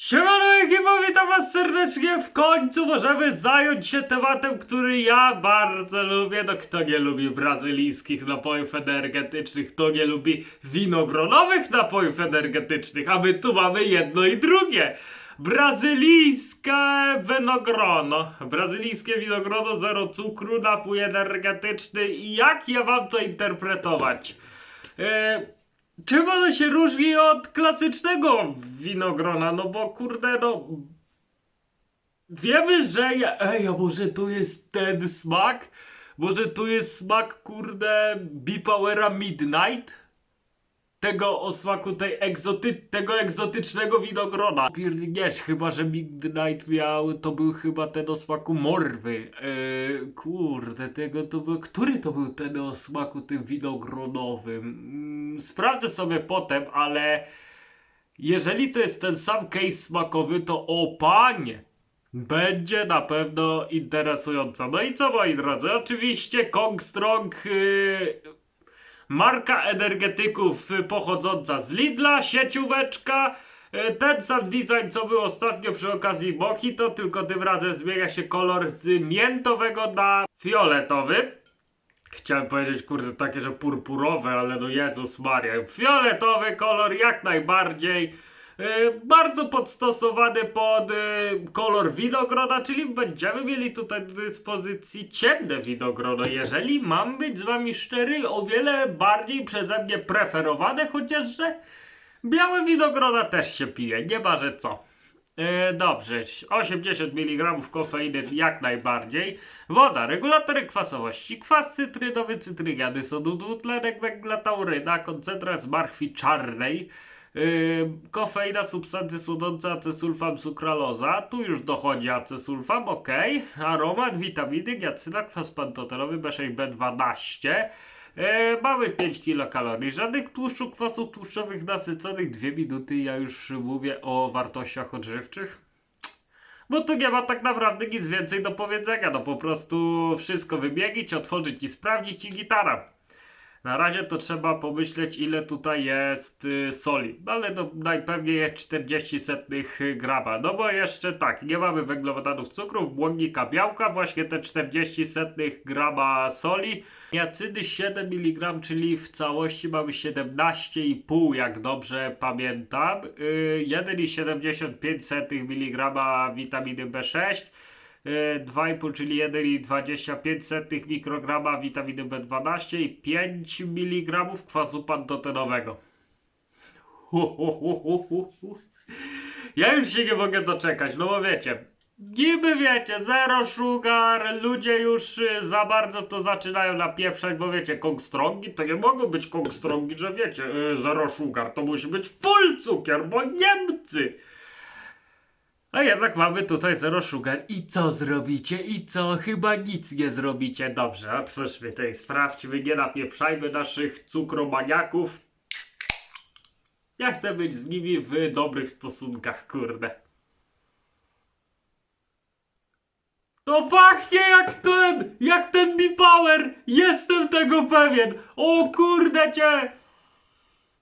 Siemano ekipo, witam was serdecznie. W końcu możemy zająć się tematem, który ja bardzo lubię. No kto nie lubi brazylijskich napojów energetycznych, kto nie lubi winogronowych napojów energetycznych, a my tu mamy jedno i drugie. Brazylijskie winogrono. Brazylijskie winogrono, zero cukru, napój energetyczny. I jak ja wam to interpretować? E, Czym ono się różni od klasycznego winogrona? No bo kurde, no. Wiemy, że. Ja... Ej, a może tu jest ten smak? Może tu jest smak, kurde, Bipowera Midnight? Tego o smaku tej egzoty... tego egzotycznego winogrona. Pierdniesz, chyba że Midnight miał, to był chyba ten o smaku morwy. Eee, kurde, tego to był, który to był ten o smaku tym winogronowym? Sprawdzę sobie potem, ale jeżeli to jest ten sam case smakowy, to o panie! Będzie na pewno interesująco. No i co moi drodzy? Oczywiście Kong Strong yy, Marka energetyków pochodząca z Lidla, siecióweczka. y, Ten sam design, co był ostatnio przy okazji Mojito, tylko tym razem zmienia się kolor z miętowego na fioletowy. Chciałem powiedzieć, kurde, takie, że purpurowe, ale no Jezus Maria. Fioletowy kolor jak najbardziej. y, Bardzo podstosowany pod y, kolor winogrona, czyli będziemy mieli tutaj do dyspozycji ciemne winogrono. Jeżeli mam być z wami szczery, o wiele bardziej przeze mnie preferowane, chociaż że białe winogrona też się pije, nie ma że co. E, dobrze, 80 mg kofeiny jak najbardziej. Woda, regulatory kwasowości, kwas cytrynowy, cytryniany, sodu, dwutlenek węgla, tauryna, koncentrat z marchwi czarnej, yy, kofeina, substancje słodzące, acesulfam, sukraloza. Tu już dochodzi acesulfam, ok. Aromat, witaminy, giacyna, kwas pantoterowy, B6, B12. E, mamy 5 kilokalorii, żadnych tłuszczów, kwasów tłuszczowych nasyconych, 2 minuty, ja już mówię o wartościach odżywczych. Bo tu nie ma tak naprawdę nic więcej do powiedzenia, no po prostu wszystko wybiegać, otworzyć i sprawdzić i gitara. Na razie to trzeba pomyśleć ile tutaj jest y, soli, ale no, najpewniej jest 40 setnych grama, no bo jeszcze tak, nie mamy węglowodanów, cukrów, błonnika, białka, właśnie te 40 setnych grama soli, Niacydy 7 mg, czyli w całości mamy 17,5 jak dobrze pamiętam. Yy, 1,75 mg witaminy B6. Yy, 2,5 czyli 1,25 mikrograma witaminy B12 i 5 mg kwasu pantotenowego. Ja już się nie mogę doczekać, no bo wiecie, niby wiecie, zero sugar, ludzie już y, za bardzo to zaczynają napieprzać, bo wiecie, kongstrongi to nie mogą być kongstrongi, że wiecie, y, zero sugar, to musi być full cukier, bo Niemcy! A jednak mamy tutaj zero sugar. I co zrobicie? I co? Chyba nic nie zrobicie. Dobrze, otwórzmy i sprawdźmy, nie napieprzajmy naszych cukromaniaków. Ja chcę być z nimi w dobrych stosunkach, kurde. To pachnie jak ten, jak ten B-Power! Jestem tego pewien! O kurde cię!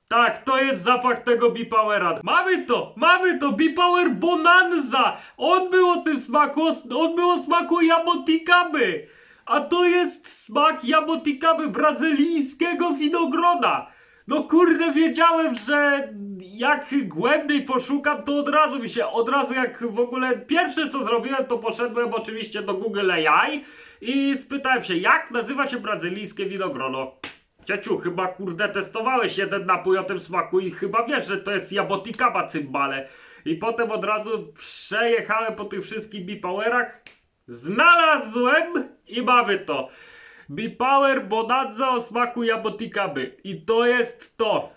Tak, to jest zapach tego B-Powera. Mamy to! Mamy to! B-Power Bonanza! On był o tym smaku, on był o smaku jabotikaby! A to jest smak jabotikaby brazylijskiego winogrona! No kurde, wiedziałem, że jak głębiej poszukam, to od razu mi się, od razu jak w ogóle pierwsze co zrobiłem, to poszedłem oczywiście do Google AI i spytałem się, jak nazywa się brazylijskie winogrono. Cieciu, chyba kurde testowałeś jeden napój o tym smaku i chyba wiesz, że to jest jabotikaba cymbale. I potem od razu przejechałem po tych wszystkich B-Powerach, znalazłem i mamy to. B-Power Bonanza o smaku jabotikaby. I to jest to.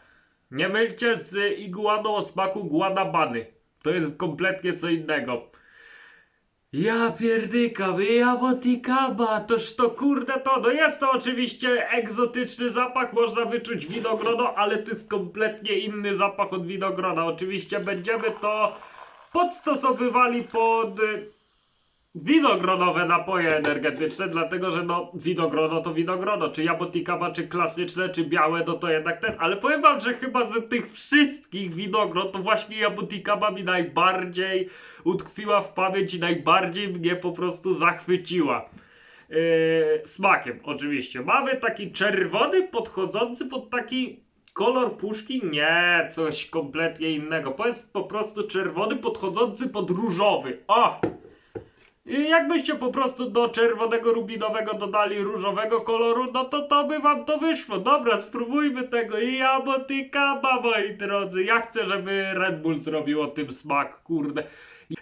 Nie mylcie z iguaną o smaku guanabany. To jest kompletnie co innego. Ja pierdyka, jabotikaba, toż to kurde to, no jest to oczywiście egzotyczny zapach, można wyczuć winogrono, ale to jest kompletnie inny zapach od winogrona. Oczywiście będziemy to podstosowywali pod winogronowe napoje energetyczne, dlatego że no winogrono to winogrono, czy jabotikaba, czy klasyczne, czy białe, no to jednak ten, ale powiem wam, że chyba z tych wszystkich winogron to właśnie jabotikaba mi najbardziej utkwiła w pamięć i najbardziej mnie po prostu zachwyciła. Yy, smakiem oczywiście. Mamy taki czerwony podchodzący pod taki kolor puszki? Nie, coś kompletnie innego. Jest po prostu czerwony podchodzący pod różowy. O! I jakbyście po prostu do czerwonego rubinowego dodali różowego koloru, no to to by wam to wyszło. Dobra, spróbujmy tego. I jabotykaba, moi drodzy. Ja chcę, żeby Red Bull zrobił o tym smak, kurde.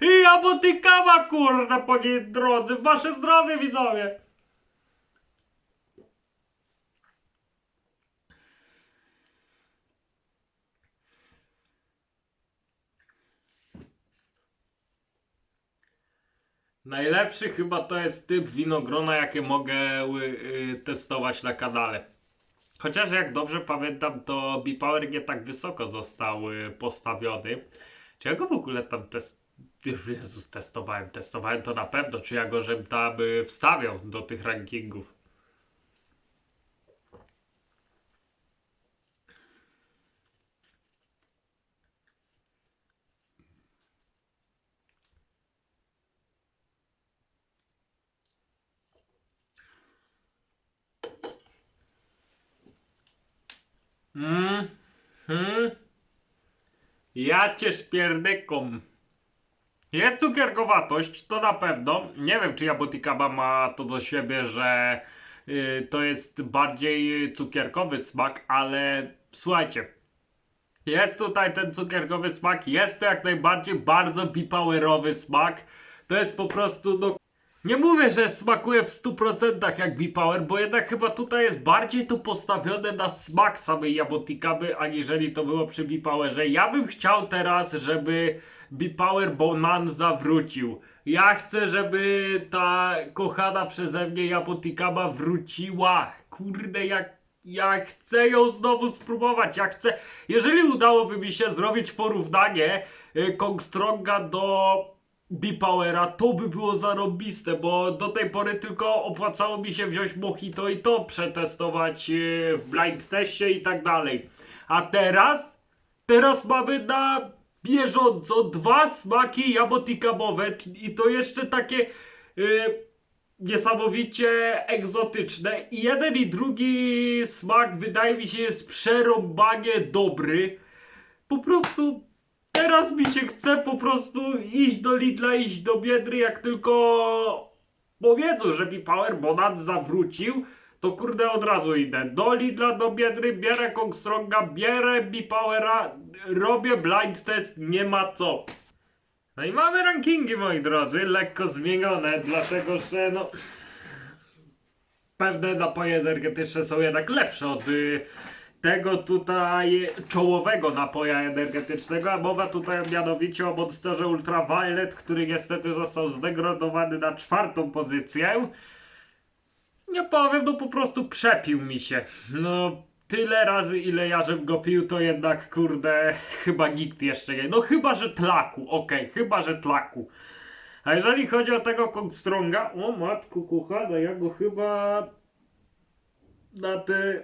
I jabotykaba, kurde, moi drodzy. Wasze zdrowie, widzowie. Najlepszy chyba to jest typ winogrona, jakie mogę y, y, testować na kanale. Chociaż jak dobrze pamiętam, to B-Power nie tak wysoko został y, postawiony. Czy ja go w ogóle tam test... Jezus, testowałem, testowałem to na pewno, czy ja go żem tam y, wstawiał do tych rankingów. Mm, hmm. Ja cię szpierdykom. Jest cukierkowatość, to na pewno. Nie wiem, czy Jabotikaba ma to do siebie, że y, to jest bardziej cukierkowy smak, ale słuchajcie. Jest tutaj ten cukierkowy smak, jest to jak najbardziej bardzo bipowerowy smak. To jest po prostu, no, nie mówię, że smakuje w 100% jak B-Power, bo jednak chyba tutaj jest bardziej to postawione na smak samej jabotikaby, aniżeli to było przy B-Powerze. Ja bym chciał teraz, żeby B-Power Bonanza wrócił. Ja chcę, żeby ta kochana przeze mnie jabotikaba wróciła. Kurde, jak ja chcę ją znowu spróbować. Ja chcę. Jeżeli udałoby mi się zrobić porównanie y, Kongstronga do B-Powera, to by było zarobiste, bo do tej pory tylko opłacało mi się wziąć Mojito i to przetestować yy, w blind teście i tak dalej. A teraz, teraz mamy na bieżąco dwa smaki jabotikabowe i to jeszcze takie yy, niesamowicie egzotyczne i jeden i drugi smak wydaje mi się jest przerąbanie dobry. Po prostu Teraz mi się chce po prostu iść do Lidla, iść do Biedry, jak tylko powiedzą, że mi Power Bonanza wrócił, to kurde od razu idę. Do Lidla, do Biedry, bierę Kongstronga, bierę B-Powera, robię blind test, nie ma co. No i mamy rankingi, moi drodzy, lekko zmienione, dlatego że no... Pewne napoje energetyczne są jednak lepsze od y, tego tutaj czołowego napoja energetycznego, a mowa tutaj mianowicie o Monsterze Ultraviolet, który niestety został zdegradowany na czwartą pozycję. Nie powiem, no po prostu przepił mi się. No tyle razy ile ja żem go pił, to jednak kurde, chyba nikt jeszcze nie. No chyba, że tlaku, okej, okay, chyba, że tlaku. A jeżeli chodzi o tego Kongstronga, o matku kochana, ja go chyba na te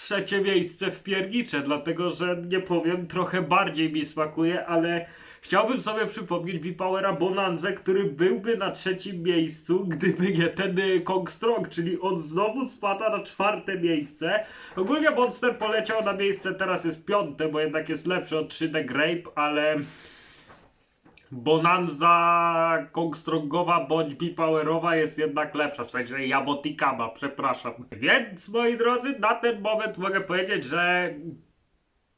trzecie miejsce w piernicze, dlatego że nie powiem, trochę bardziej mi smakuje, ale chciałbym sobie przypomnieć B-Powera Bonanza, który byłby na trzecim miejscu, gdyby nie ten y, Kong Strong, czyli on znowu spada na czwarte miejsce. Ogólnie Monster poleciał na miejsce, teraz jest piąte, bo jednak jest lepszy od 3D Grape, ale Bonanza Kongstrongowa bądź Bipowerowa jest jednak lepsza, w sensie Jabotikaba, przepraszam. Więc moi drodzy, na ten moment mogę powiedzieć, że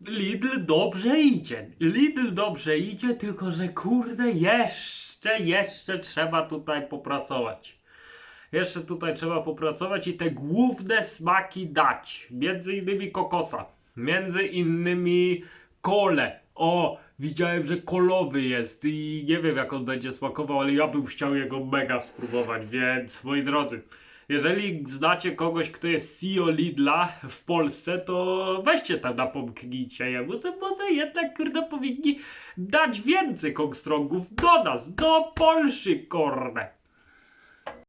Lidl dobrze idzie. Lidl dobrze idzie, tylko że kurde jeszcze, jeszcze trzeba tutaj popracować. Jeszcze tutaj trzeba popracować i te główne smaki dać. Między innymi kokosa. Między innymi kole. O, widziałem, że kolowy jest i nie wiem jak on będzie smakował, ale ja bym chciał jego mega spróbować, więc moi drodzy, jeżeli znacie kogoś, kto jest CEO Lidla w Polsce, to weźcie tam napomknijcie jemu, że może jednak kurde powinni dać więcej Kongstrongów do nas, do Polszy, korne.